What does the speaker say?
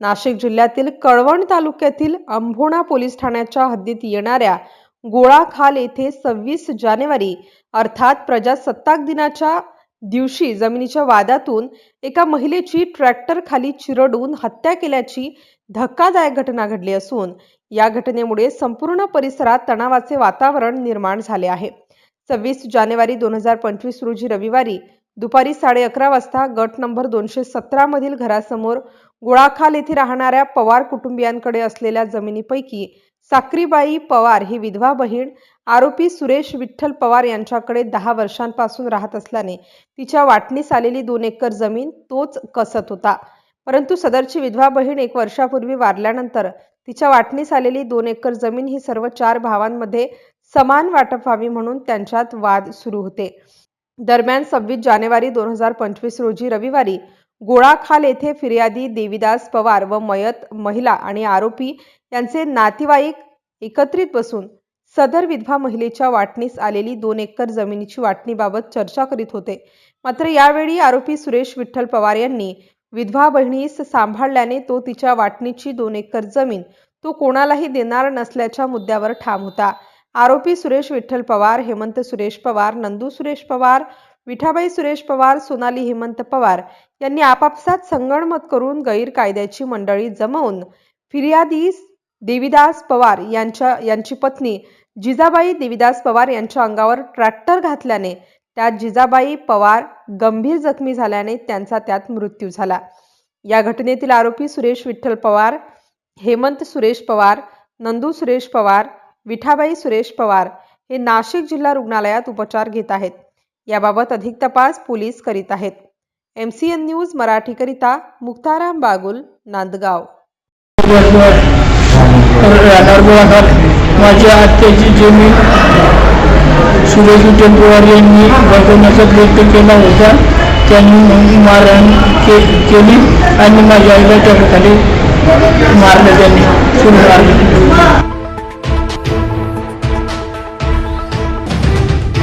नाशिक जिल्ह्यातील कळवण तालुक्यातील अंभोणा पोलीस ठाण्याच्या हद्दीत येणाऱ्या गोळाखाल येथे सव्वीस जानेवारी अर्थात प्रजासत्ताक दिनाच्या दिवशी जमिनीच्या वादातून एका महिलेची ट्रॅक्टर खाली चिरडून हत्या केल्याची धक्कादायक घटना घडली असून या घटनेमुळे संपूर्ण परिसरात तणावाचे वातावरण निर्माण झाले आहे. सव्वीस जानेवारी दोन हजार पंचवीस रोजी रविवारी दुपारी साडे अकरा वाजता गट नंबर दोनशे सतरा मधील घरासमोर गोळाखाल येथे राहणाऱ्या पवार कुटुंबियांकडे असलेल्या जमिनीपैकी साक्रीबाई पवार ही विधवा बहीण आरोपी सुरेश विठ्ठल पवार यांच्याकडे दहा वर्षांपासून राहत असल्याने तिच्या वाटणीस आलेली दोन एकर जमीन तोच कसत होता. परंतु सदरची विधवा बहीण एक वर्षापूर्वी वारल्यानंतर तिच्या वाटणीस आलेली दोन एकर जमीन ही सर्व चार भावांमध्ये समान वाटप व्हावी म्हणून त्यांच्यात वाद सुरू होते. दरम्यान सव्वीस जानेवारी दोन हजार पंचवीस रोजी रविवारी गोळाखाल येथे फिर्यादी देविदास पवार व मयत महिला आणि आरोपी यांचे नातेवाईक एकत्रित बसून सदर विधवा महिलेच्या वाटणीस आलेली दोन एकर जमिनीची वाटणीबाबत चर्चा करीत होते. मात्र यावेळी आरोपी सुरेश विठ्ठल पवार यांनी विधवा बहिणीस सांभाळल्याने तो तिच्या वाटणीची दोन एकर जमीन तो कोणालाही देणार नसल्याच्या मुद्द्यावर ठाम होता. आरोपी सुरेश विठ्ठल पवार हेमंत सुरेश पवार नंदू सुरेश पवार विठाबाई सुरेश पवार सोनाली हेमंत पवार यांनी आपापसात संगणमत करून गैरकायद्याची मंडळी जमवून फिर्यादी देविदास पवार यांच्या यांची पत्नी जिजाबाई देविदास पवार यांच्या अंगावर ट्रॅक्टर घातल्याने त्यात जिजाबाई पवार गंभीर जखमी झाल्याने त्यांचा त्यात मृत्यू झाला. या घटनेतील आरोपी सुरेश विठ्ठल पवार हेमंत सुरेश पवार नंदू सुरेश पवार विठाबाई सुरेश पवार हे नाशिक जिल्हा रुग्णालयात उपचार घेत आहेत. याबाबत अधिक तपास पोलीस करीत आहेत. एम सी एन न्यूज मराठीकरिता मुक्ताराम बागुल नांदगाव. राहणार माझ्या आत्याची जमीन सुरेश विठ्ठल पवार यांनी बघवण्याचा प्रयत्न केला होता. त्यांनी मारहाण के केली आणि माझ्या आईला त्याखाली मारलं त्यांनी. सुरू मारलं